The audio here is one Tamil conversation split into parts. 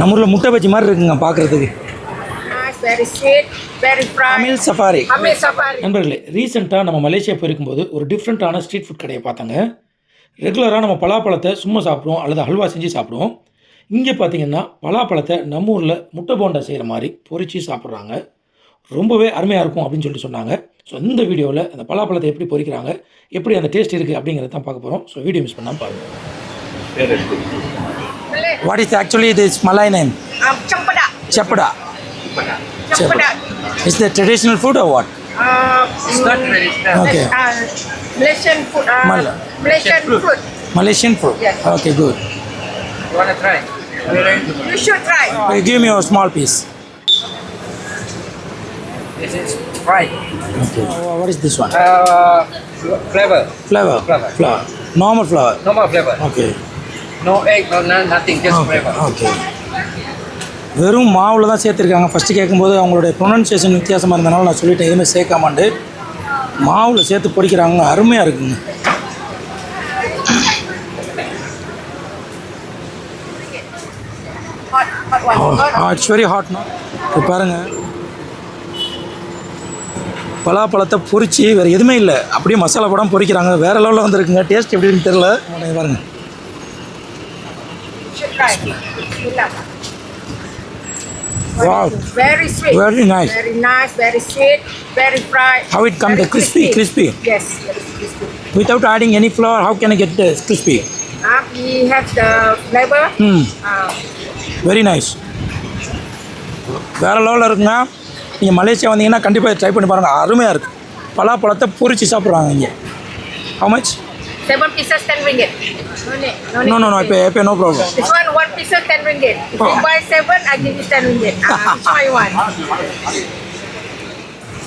நம்ம ஊரில் முட்டை பச்சி மாதிரி இருக்குங்க பார்க்குறதுக்கு. தமிழ் சஃபாரி. நண்பர்களே ரீசெண்டாக நம்ம மலேசியா போயிருக்கும்போது ஒரு டிஃப்ரெண்ட்டான ஸ்ட்ரீட் ஃபுட் கடையை பார்த்தாங்க. ரெகுலராக நம்ம பலாப்பழத்தை சும்மா சாப்பிடுவோம் அல்லது ஹல்வா செஞ்சு சாப்பிடுவோம். இங்கே பார்த்தீங்கன்னா பலாப்பழத்தை நம்ம ஊரில் முட்டை போண்டா செய்கிற மாதிரி பொரிச்சு சாப்பிட்றாங்க. ரொம்பவே அருமையாக இருக்கும் அப்படின்னு சொல்லிட்டு சொன்னாங்க. ஸோ இந்த வீடியோவில் அந்த பலாப்பழத்தை எப்படி பொரிக்கிறாங்க எப்படி அந்த டேஸ்ட் இருக்குது அப்படிங்கிறத தான் பார்க்க போகிறோம் ஸோ வீடியோ மிஸ் பண்ணாமல் பாருங்கள் What is actually this Malay name? Um, Champada. Chapada. Chapada. Is the traditional food or what? Uh, it's not traditional. Okay. Uh, Malaysian food. Uh, Mal Malaysian food. food. Malaysian food. Yes. Okay, good. You wanna try? You should try. Okay, give me a small piece. This is fried. Okay. Uh, what is this one? Uh, flavor. Flavor. Flavor. Flour. Normal flour. Normal flavor. Okay. No egg, no none, nothing, just Okay. flavor. Okay. வெறும் மாவில் தான் சேர்த்துருக்காங்க. ஃபஸ்ட்டு கேட்கும்போது அவங்களுடைய ப்ரொனன்சியேஷன் வித்தியாசமாக இருந்தனால நான் சொல்லிட்டேன் எதுவுமே சேர்க்காமண்டு. மாவில் சேர்த்து பொடிக்கிறாங்க. அருமையாக இருக்குங்க. இட்ஸ் வெரி ஹாட்னா இப்போ பாருங்கள் பலாப்பழத்தை பொரிச்சு வேறு எதுவுமே இல்லை. அப்படியே மசாலா படம் பொரிக்கிறாங்க. வேறு லெவலில் வந்துருக்குங்க. டேஸ்ட் எப்படின்னு தெரில பாருங்கள் Bismillah. Wow. Very sweet. Very nice. Very nice, very sweet, very fried. How it come, very the crispy, crispy? Yes, very crispy. Without adding any flour, how can I get the crispy? Uh, we have the flavor. Hmm. Uh, very nice வேறு லெவலில் இருக்குங்க நீங்கள் மலேசியா வந்தீங்கன்னா கண்டிப்பாக ட்ரை பண்ணி பாருங்கள் அருமையாக இருக்குது பலாப்பழத்தை பொரிச்சு சாப்பிட்றாங்க இங்கே how much seven pieces, ten ringgit. No need. No need. No no no இப்போ இப்போ no problem Piece of ten ringgit. If you Oh. buy seven, I give you ten ringgit. Uh, which one you want?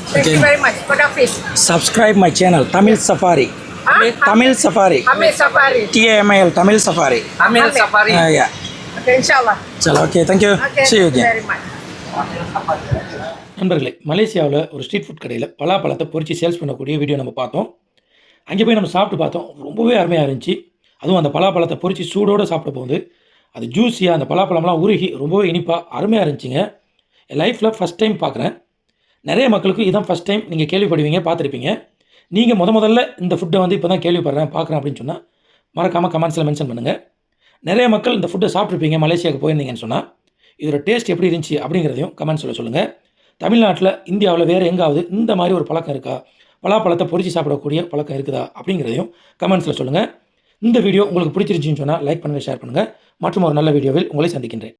Thank Okay. you very much for the fish. Subscribe my channel Tamil safari Huh? Tamil safari Amir Safari. T A M I L Tamil safari Amil Amil. Safari. Yeah Okay, inshallah. சரி ஓகே தேங்க்யூ Okay, சி thank you very much. நண்பர்களே மலேசியாவில் ஒரு ஸ்ட்ரீட் ஃபுட் கடையில் பலாப்பழத்தை பொரிச்சு சேல்ஸ் பண்ணக்கூடிய வீடியோ நம்ம பார்த்தோம் அங்கே போய் நம்ம சாப்பிட்டு பார்த்தோம் ரொம்பவே அருமையாக இருந்துச்சு அதுவும் அந்த பலாப்பழத்தை பொரிச்சு சூடோடு சாப்பிட போகுது அது ஜூஸியாக அந்த பலாப்பழம்லாம் உருகி ரொம்பவே இனிப்பாக அருமையாக இருந்துச்சுங்க. என் லைஃப்பில் ஃபஸ்ட் டைம் பார்க்குறேன் நிறைய மக்களுக்கு இதான் ஃபஸ்ட் டைம் நீங்கள் கேள்விப்படுவீங்க பார்த்துருப்பீங்க. நீங்கள் முத முதல்ல இந்த ஃபுட்டை வந்து இப்போ தான் கேள்விப்படுறேன் பார்க்குறேன் அப்படின்னு சொன்னால் மறக்காமல் கமெண்ட்ஸில் மென்ஷன் பண்ணுங்கள் நிறைய மக்கள் இந்த ஃபுட்டை சாப்பிட்ருப்பீங்க மலேசியாவுக்கு போயிருந்தீங்கன்னு சொன்னால் இதோட டேஸ்ட் எப்படி இருந்துச்சு அப்படிங்கிறதையும் கமெண்ட்ஸில் சொல்லுங்கள் தமிழ்நாட்டில் இந்தியாவில் வேறு எங்காவது இந்த மாதிரி ஒரு பழக்கம் இருக்கா? பலாப்பழத்தை பொறிச்சு சாப்பிடக்கூடிய பழக்கம் இருக்குதா? அப்படிங்கிறதையும் கமெண்ட்ஸில் சொல்லுங்கள் இந்த வீடியோ உங்களுக்கு பிடிச்சிருச்சுன்னு சொன்னால் லைக் பண்ணுங்கள் ஷேர் பண்ணுங்கள் மற்றும் ஒரு நல்ல வீடியோவில் உங்களை சந்திக்கின்றேன்.